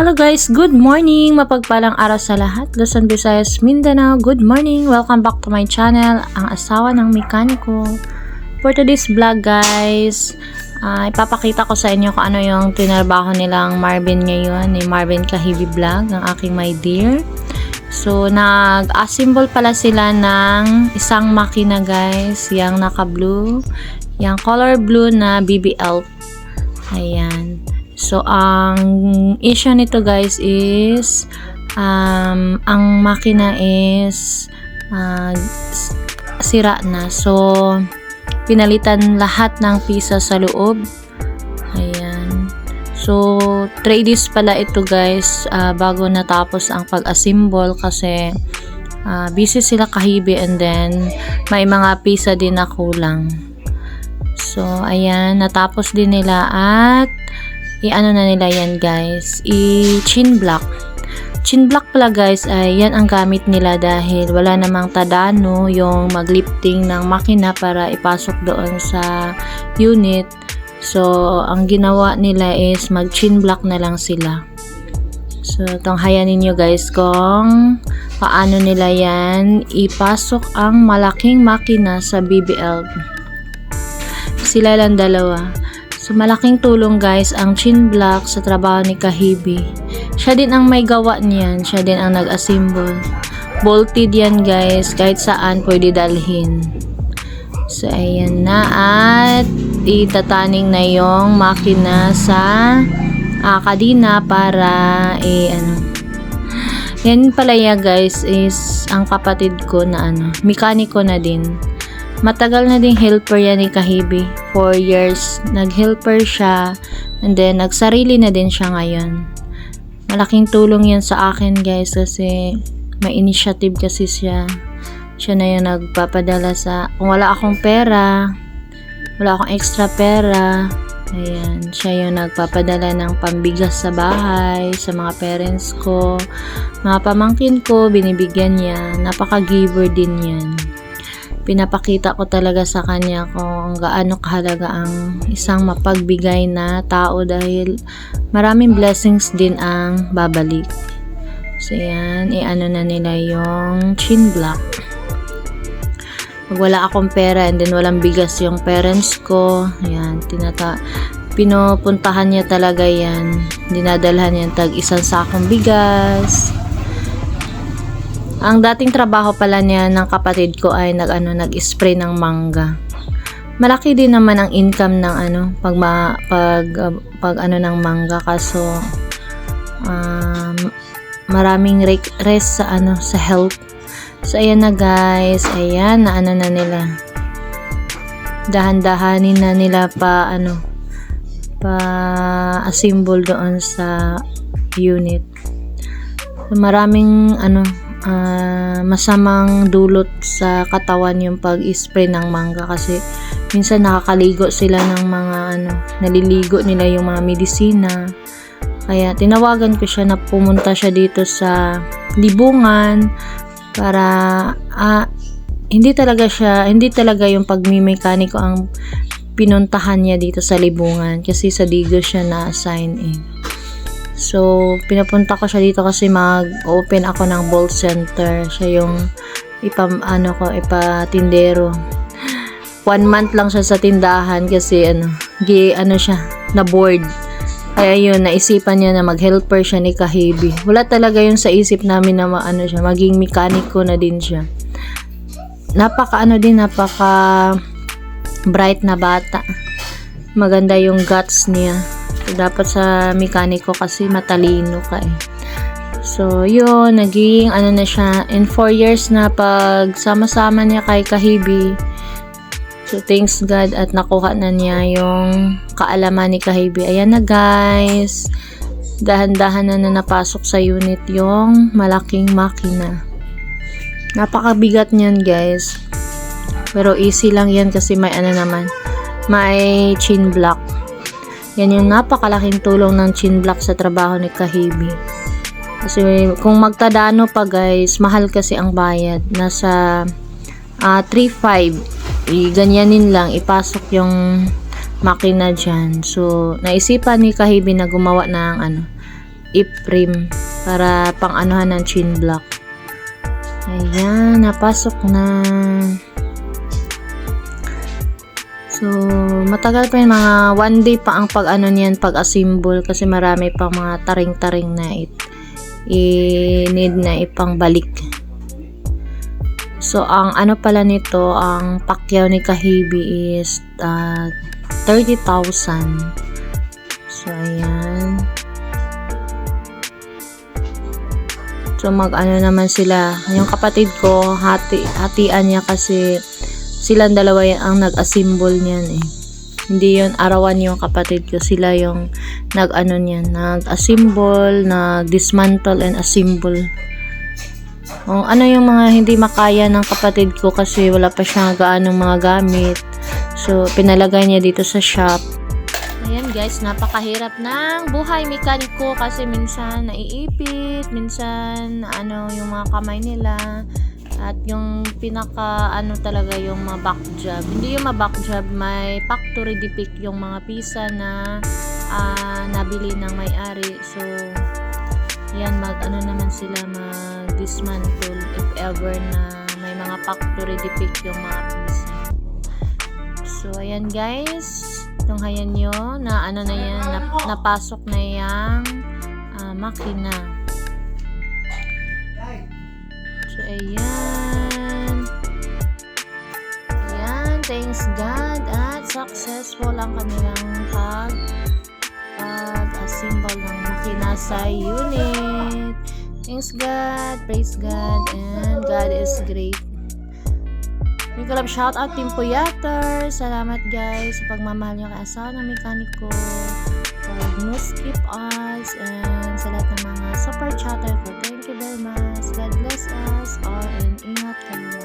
Hello guys, good morning! Mapagpalang araw sa lahat. Luzon, Visayas, Mindanao, good morning! Welcome back to my channel, ang asawa ng mekaniko. For today's vlog guys, ah, ipapakita ko sa inyo kung ano yung tinarbaho nilang Marvin ngayon, ni Marvin Kahibi Vlog, ng aking my dear. So, nag-assemble pala sila ng isang makina guys, yung naka-blue, yung color blue na BBL. Ayan. So, ang issue nito guys is um, ang makina is uh, sira na. So, pinalitan lahat ng pisa sa loob. Ayan. So, 3 days pala ito guys ah, bago natapos ang pag-assemble kasi ah, busy sila kahibi and then may mga pisa din na kulang. So, ayan, natapos din nila at i-ano na nila yan guys, i-chin block. Chin block pala guys ay yan ang gamit nila dahil wala namang tadano yung maglifting ng makina para ipasok doon sa unit. So, ang ginawa nila is mag-chin block na lang sila. So, tunghayan ninyo guys kung paano nila yan ipasok ang malaking makina sa BBL. Sila lang dalawa. So, malaking tulong guys ang chin block sa trabaho ni Kahibi. Siya din ang may gawa niyan. Siya din ang nag-assemble. Bolted yan guys. Kahit saan pwede dalhin. So, ayan na. At itataning na yung makina sa ah, kadina para eh, ano, yan pala ya guys is ang kapatid ko na ano, mekaniko na din. Matagal na ding helper yan ni Kahibi. 4 years. Nag-helper siya. And then, nagsarili na din siya ngayon. Malaking tulong yan sa akin guys kasi may initiative kasi siya. Siya na yung nagpapadala sa... Kung wala akong pera, wala akong extra pera, ayan, siya yung nagpapadala ng pambigas sa bahay, sa mga parents ko. Mga pamangkin ko, binibigyan niya. Napaka-giver din yan pinapakita ko talaga sa kanya kung gaano kahalaga ang isang mapagbigay na tao dahil maraming blessings din ang babalik. So, yan. I-ano na nila yung chin block. Pag wala akong pera and then walang bigas yung parents ko, yan, tinata pinupuntahan niya talaga yan. Dinadalhan niya tag isang sakong bigas, ang dating trabaho pala niya ng kapatid ko ay nag ano nag-spray ng mangga. Malaki din naman ang income ng ano pag ma, pag uh, pag ano ng mangga kaso um, maraming re- rest sa ano sa health. So ayan na guys, ayan na ano na nila. Dahan-dahanin na nila pa ano pa assemble doon sa unit. So, maraming ano masamang dulot sa katawan yung pag-spray ng mangga kasi minsan nakakaligo sila ng mga ano, naliligo nila yung mga medisina. Kaya tinawagan ko siya na pumunta siya dito sa libungan para ah, hindi talaga siya, hindi talaga yung pagmimekaniko ang pinuntahan niya dito sa libungan kasi sa Digo siya na-assign eh. So, pinapunta ko siya dito kasi mag-open ako ng ball center. Siya yung ipam, ano ko, ipatindero. One month lang siya sa tindahan kasi ano, gi, ano siya, na board. Kaya yun, naisipan niya na mag-helper siya ni Kahibi. Wala talaga yun sa isip namin na ano siya, maging mekaniko na din siya. Napaka ano din, napaka bright na bata. Maganda yung guts niya. Dapat sa mekaniko kasi matalino ka eh. So, yun, naging ano na siya, in 4 years na pag sama-sama niya kay Kahibi. So, thanks God at nakuha na niya yung kaalaman ni Kahibi. Ayan na guys. Dahan-dahan na na napasok sa unit yung malaking makina. Napakabigat niyan guys. Pero easy lang yan kasi may ano naman, may chin block. Yan yung napakalaking tulong ng chin block sa trabaho ni Kahibi. Kasi kung magtadano pa guys, mahal kasi ang bayad. Nasa ah 3.5. I ganyanin lang, ipasok yung makina dyan. So, naisipan ni Kahibi na gumawa ng ano, iframe para pang anuhan ng chin block. Ayan, napasok na. So, matagal pa yun, mga one day pa ang pag ano niyan, pag assemble kasi marami pang mga taring-taring na it i-need na ipang balik. So, ang ano pala nito, ang pakyaw ni Kahibi is uh, 30,000. So, ayan. So, mag-ano naman sila. Yung kapatid ko, hati, hatian niya kasi silang dalawa ang nag-assemble niyan eh. Hindi yun arawan yung kapatid ko. Sila yung nag-ano niyan, nag-assemble, nag-dismantle and assemble. Kung ano yung mga hindi makaya ng kapatid ko kasi wala pa siyang gaanong mga gamit. So, pinalagay niya dito sa shop. Ayan guys, napakahirap ng buhay mekaniko kasi minsan naiipit, minsan ano yung mga kamay nila at yung pinaka ano talaga yung mga back job. Hindi yung mga back job, may factory defect yung mga pisa na ah, nabili ng may-ari. So, yan mag ano naman sila mag dismantle if ever na may mga factory defect yung mga pisa. So, ayan guys. Tunghayan nyo na ano na yan, nap- napasok na yung ah, makina. So, ayan. Ayan, thanks God at successful ang kanilang pag pag-assemble ng makina sa unit. Thanks God, praise God, and God is great. May kalab shout out Team Puyater. Salamat guys sa pagmamahal niyo kay asawa ng mekaniko. For no skip us and sa lahat ng mga super chatter ko. Thank you very much. God bless